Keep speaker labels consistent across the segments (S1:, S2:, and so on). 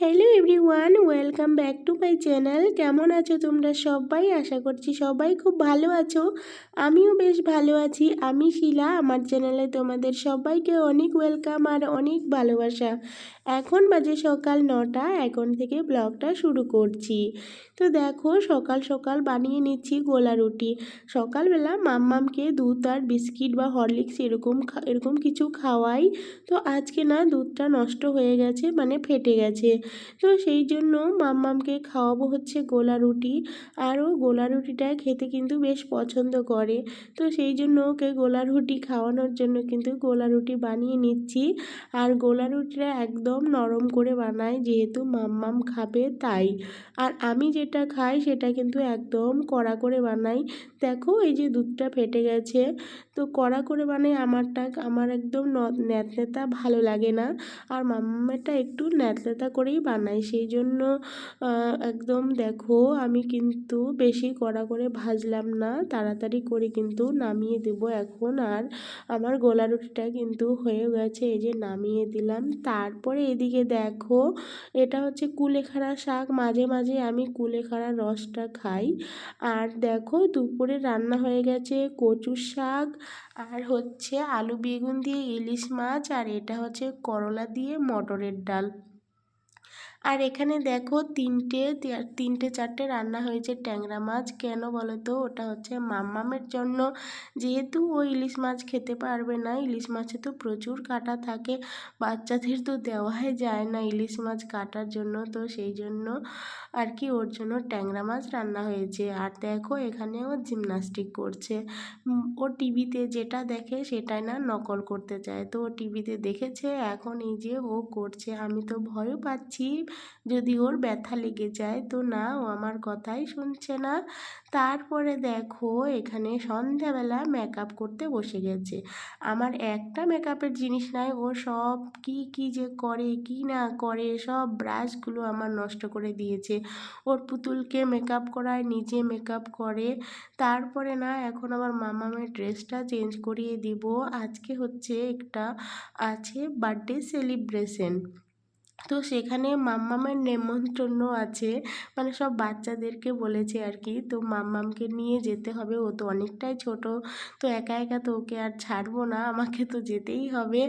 S1: Hello everyone welcome back to my channel কেমন আছো তোমরা সবাই? আশা করছি সবাই খুব ভালো আছো। আমিও বেশ ভালো আছি। আমি শিলা, আমার চ্যানেলে তোমাদের সবাইকে অনেক ওয়েলকাম আর অনেক ভালোবাসা। এখন বাজে সকাল নটা, এখন থেকে ব্লগটা শুরু করছি। তো দেখো, সকাল সকাল বানিয়ে নিচ্ছি গোলা রুটি। সকালবেলা মাম্মামকে দুধ আর বিস্কিট বা হরলিক্স এরকম এরকম কিছু খাওয়াই। তো আজকে না দুধটা নষ্ট হয়ে গেছে মানে ফেটে গেছে। তো সেই জন্য মাম্মামকে খাওয়াবো হচ্ছে গোলা রুটি। আর ও গোলা রুটিটা খেতে কিন্তু বেশ পছন্দ করে। তো সেই জন্য ওকে গোলা রুটি খাওয়ানোর জন্য কিন্তু গোলা রুটি বানিয়ে নিচ্ছি। আর গোলা রুটিটা একদম নরম করে বানাই যেহেতু মাম্মাম খাবে তাই। আর আমি যেটা খাই সেটা কিন্তু একদম কড়া করে বানাই। দেখো এই যে দুধটা ফেটে গেছে। তো কড়া করে বানাই আমারটা, আমার একদম ন্যাতনেতা ভালো লাগে না। আর মাম্মাটা একটু ন্যাতনেতা করেই বানাই। সেই জন্য একদম দেখো, আমি কিন্তু বেশি কড়া করে ভাজলাম না। তাড়াতাড়ি করে কিন্তু নামিয়ে দেব এখন। আর আমার গোলা রুটিটা কিন্তু হয়ে গেছে, এই যে নামিয়ে দিলাম। তারপরে এদিকে দেখো, এটা হচ্ছে কুলেখাড়া শাক। মাঝে মাঝে আমি কুলেখাড়া রসটা খাই। আর দেখো, দুপুরে রান্না হয়ে গেছে কচু শাক, আর হচ্ছে আলু বেগুন দিয়ে ইলিশ মাছ, আর এটা হচ্ছে করলা দিয়ে মটরের ডাল। আর এখানে দেখো তিনটে তিনটে, চারটে রান্না হয়েছে ট্যাংরা মাছ। কেন বলো তো? ওটা হচ্ছে মাম্মামের জন্য। যেহেতু ও ইলিশ মাছ খেতে পারবে না, ইলিশ মাছে তো প্রচুর কাটা থাকে। বাচ্চাদের তো দেওয়াই যায় না ইলিশ মাছ কাটার জন্য, তো সেই জন্য আর কি ওর জন্য ট্যাংরা মাছ রান্না হয়েছে। আর দেখো এখানে ও জিমনাস্টিক করছে। ও টিভিতে যেটা দেখে সেটাই না নকল করতে চায়। তো ও টিভিতে দেখেছে, এখন এই যে ও করছে। আমি তো ভয়ও পাচ্ছি। যদি ওর ব্যথা লেগে যায় তো না, ও আমার কথাই শুনছে না। তারপরে দেখো, এখানে সন্ধ্যাবেলা মেকআপ করতে বসে গেছে। আমার একটা মেকআপের জিনিস নাই, ও সব কি কি যে করে, কি না করে, সব ব্রাশগুলো আমার নষ্ট করে দিয়েছে। ওর পুতুলকে মেকআপ করায়, নিজে মেকআপ করে। তারপরে না, এখন আমার মামামের ড্রেসটা চেঞ্জ করিয়ে দিব। আজকে হচ্ছে একটা, আছে বার্থডে সেলিব্রেশন তো সেখানে মাম্মামের নেমন্তন্ন আছে। মানে সব বাচ্চাদেরকে বলেছে আর কি তো মাম্মামকে নিয়ে যেতে হবে, ও তো অনেকটাই ছোট, তো একা একা তো ওকে আর ছাড়বো না, আমাকে তো যেতেই হবে।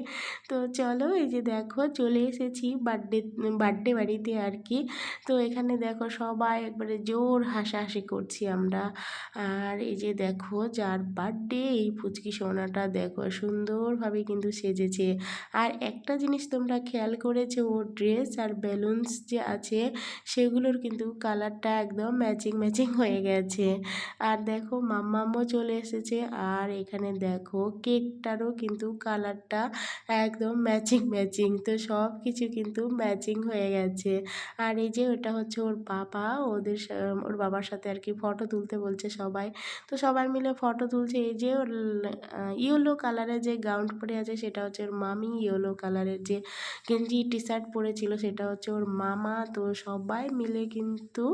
S1: তো চলো এই যে দেখো, চলে এসেছি বার্থডে বার্থডে বাড়িতে আর কি তো এখানে দেখো সবাই একবারে জোর হাসাহাসি করছি আমরা। আর এই যে দেখো যার বার্থডে, এই ফুচকি সোনাটা দেখো সুন্দরভাবে কিন্তু সেজেছে। আর একটা জিনিস তোমরা খেয়াল করেছ, ওর ড্রেস আর বেলুনস যে আছে, সেগুলোর কিন্তু কালারটা একদম ম্যাচিং ম্যাচিং হয়ে গেছে। আর দেখো, মাম্মামও চলে এসেছে। আর এখানে দেখো, কেকটারও কিন্তু কালারটা একদম ম্যাচিং ম্যাচিং। তো সব কিছু কিন্তু ম্যাচিং হয়ে গেছে। আর এই যে ওটা হচ্ছে ওর বাবা, ওদের ওর বাবার সাথে আর কি ফটো তুলতে বলছে সবাই। তো সবাই মিলে ফটো তুলছে। এই যে ওর ইয়েলো কালারের যে গাউন পরে আছে, সেটা হচ্ছে ওর মামি ইয়েলো কালারের যে গেঞ্জি টি শার্ট পরে করেছিল সেটা হচ্ছে ওর মামা। তো সবাই মিলে কিন্তু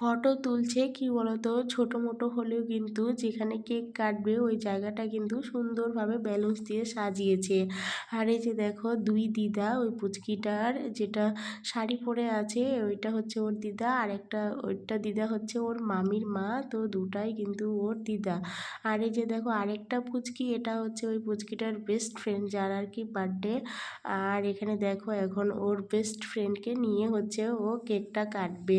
S1: ফটো তুলছে, কি বলতো? ছোটো মোটো হলেও কিন্তু যেখানে কেক কাটবে, ওই জায়গাটা কিন্তু সুন্দরভাবে ব্যালুন্স দিয়ে সাজিয়েছে। আর এই যে দেখো, দুই দিদা, ওই পুচকিটার যেটা শাড়ি পরে আছে, ওইটা হচ্ছে ওর দিদা, আর একটা, ওইটা দিদা হচ্ছে ওর মামির মা, তো দুটাই কিন্তু ওর দিদা। আর এই যে দেখো, আরেকটা পুচকি, এটা হচ্ছে ওই পুচকিটার বেস্ট ফ্রেন্ড যার আর কি বার্থডে আর এখানে দেখো, এখন ওর বেস্ট ফ্রেন্ডকে নিয়ে হচ্ছে ও কেকটা কাটবে।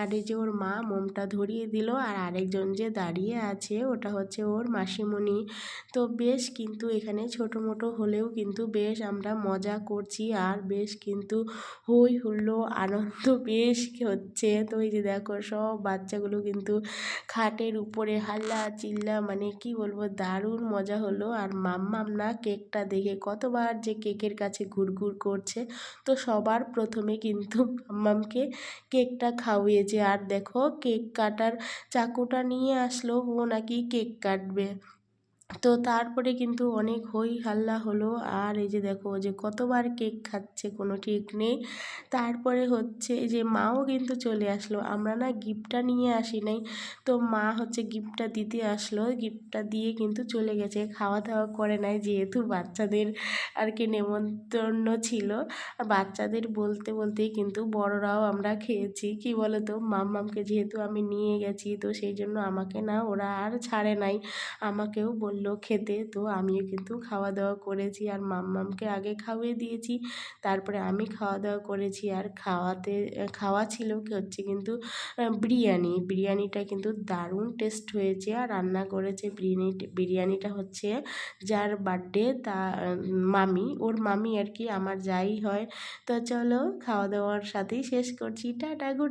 S1: আর এই যে ওর মা মোমটা ধরিয়ে দিল আর আরেকজন যে দাঁড়িয়ে আছে ওটা হচ্ছে ওর মাসিমণি। তো বেশ কিন্তু এখানে ছোটো মোটো হলেও কিন্তু বেশ আমরা মজা করছি আর বেশ কিন্তু হই হুল্লো আনন্দ বেশ হচ্ছে। তো এই যে দেখো সব বাচ্চাগুলো কিন্তু খাটের উপরে হাল্লা চিল্লা মানে কি বলব দারুণ মজা হলো। আর মাম্মাম না কেকটা দেখে কতবার যে কেকের কাছে ঘুরঘুর করছে। তো সবার প্রথমে কিন্তু মাম্মামকে কেকটা খাওয়িয়েছে। আর দেখো কেক কাটার চাকুটা নিয়ে আসলো ও নাকি কেক কাটবে। তো তারপরে কিন্তু অনেক হই হাল্লা হলো। আর এই যে দেখো যে কতবার কেক খাচ্ছে কোনো ঠিক নেই। তারপরে হচ্ছে যে মাও কিন্তু চলে আসলো। আমরা না গিফটটা নিয়ে আসি নাই। তো মা হচ্ছে গিফটটা দিতে আসলো। গিফটটা দিয়ে কিন্তু চলে গেছে। খাওয়া দাওয়া করে নাই যেহেতু বাচ্চাদের আর কি নেমন্তন্ন ছিল। বাচ্চাদের বলতে বলতেই কিন্তু বড়রাও আমরা খেয়েছি। কি বলো তো মাম্মামকে যেহেতু আমি নিয়ে গেছি তো সেই জন্য আমাকে না ওরা আর ছাড়ে নাই। আমাকেও বলল খেতে। তো আমিও কিন্তু খাওয়া দাওয়া করেছি আর মাম্মামকে আগে খাইয়ে দিয়েছি। তারপরে আমি খাওয়া দাওয়া করেছি আর খাওয়াতে, খাওয়া ছিল হচ্ছে কিন্তু বিরিয়ানি। বিরিয়ানিটা কিন্তু দারুণ টেস্ট হয়েছে আর রান্না করেছে বিরিয়ানি, বিরিয়ানিটা হচ্ছে যার বার্থডে তা, মামি, ওর মামি আর কি, আমার যাই হয়। তো চলো খাওয়া দাওয়ার সাথেই শেষ করছি। Tata, good